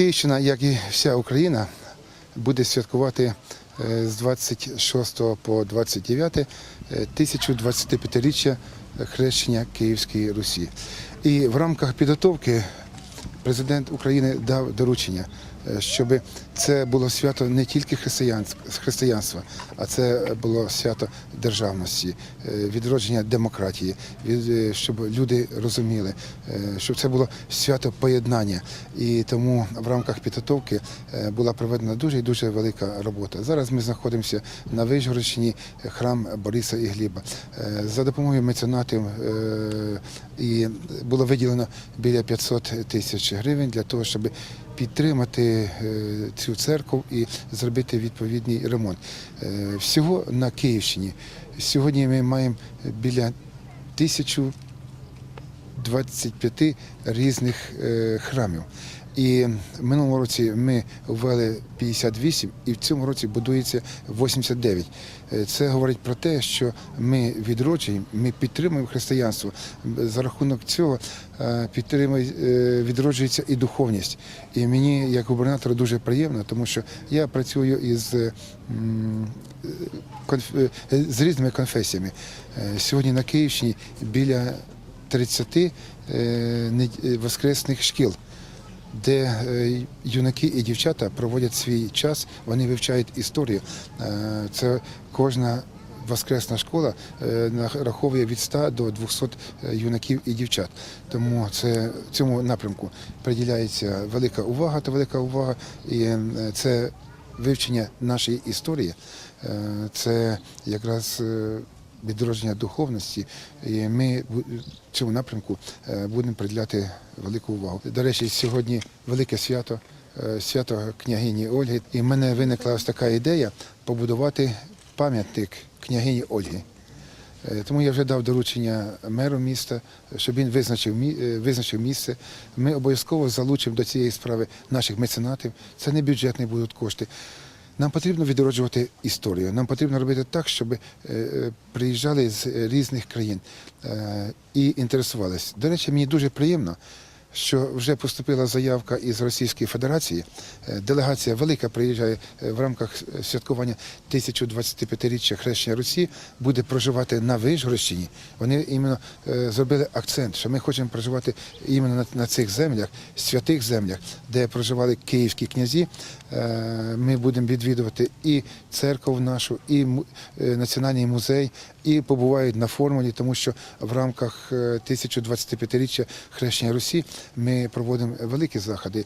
Київщина, як і вся Україна, буде святкувати е, з 26 по 29 е, 1025-річчя хрещення Київської Русі. І в рамках підготовки президент України дав доручення, е, щоб це було свято не тільки християнства, а це було свято державності, е, відродження демократії, е, щоб люди розуміли, е, щоб це було свято поєднання. І тому в рамках підготовки е, була проведена дуже і дуже велика робота. Зараз ми знаходимося на Вишгородщині, е, храм Бориса і Гліба. Е, За допомогою меценатів е, і було виділено біля 500 тисяч гривень для того, щоб підтримати е, цю церкву і зробити відповідний ремонт. Е, Всього на Київщині сьогодні ми маємо біля тисячу 25 різних е, храмів. І в минулому році ми ввели 58, і в цьому році будується 89. Е, Це говорить про те, що ми відроджуємо, ми підтримуємо християнство. За рахунок цього е, відроджується і духовність. І мені, як губернатору, дуже приємно, тому що я працюю із з різними конфесіями. Сьогодні на Київщині біля 30 е, е, воскресних шкіл, де е, юнаки і дівчата проводять свій час, вони вивчають історію. Це кожна воскресна школа нараховує від 100 до 200 юнаків і дівчат. Тому це цьому напрямку приділяється велика увага та велика увага. І це вивчення нашої історії, це якраз відродження духовності, і ми цьому напрямку е, будемо приділяти велику увагу. До речі, сьогодні велике свято, е, свято княгині Ольги. І в мене виникла ось така ідея побудувати пам'ятник княгині Ольги. Е, Тому я вже дав доручення меру міста, щоб він визначив, визначив місце. Ми обов'язково залучимо до цієї справи наших меценатів. Це не бюджетні будуть кошти. Нам потрібно відроджувати історію. Нам потрібно робити так, щоб е, е, приїжджали з різних країн е, і інтересувалися. До речі, мені дуже приємно, що вже поступила заявка із Російської Федерації. Е, Делегація велика приїжджає е, в рамках святкування 1025-річчя хрещення Русі, буде проживати на Вишгородщині. Вони іменно е, зробили акцент, що ми хочемо проживати іменно на, цих землях, святих землях, де проживали київські князі. Ми будемо відвідувати і церкву нашу, і національний музей, і побувають на формулі, тому що в рамках е, 1025-річчя хрещення Русі ми проводимо великі заходи.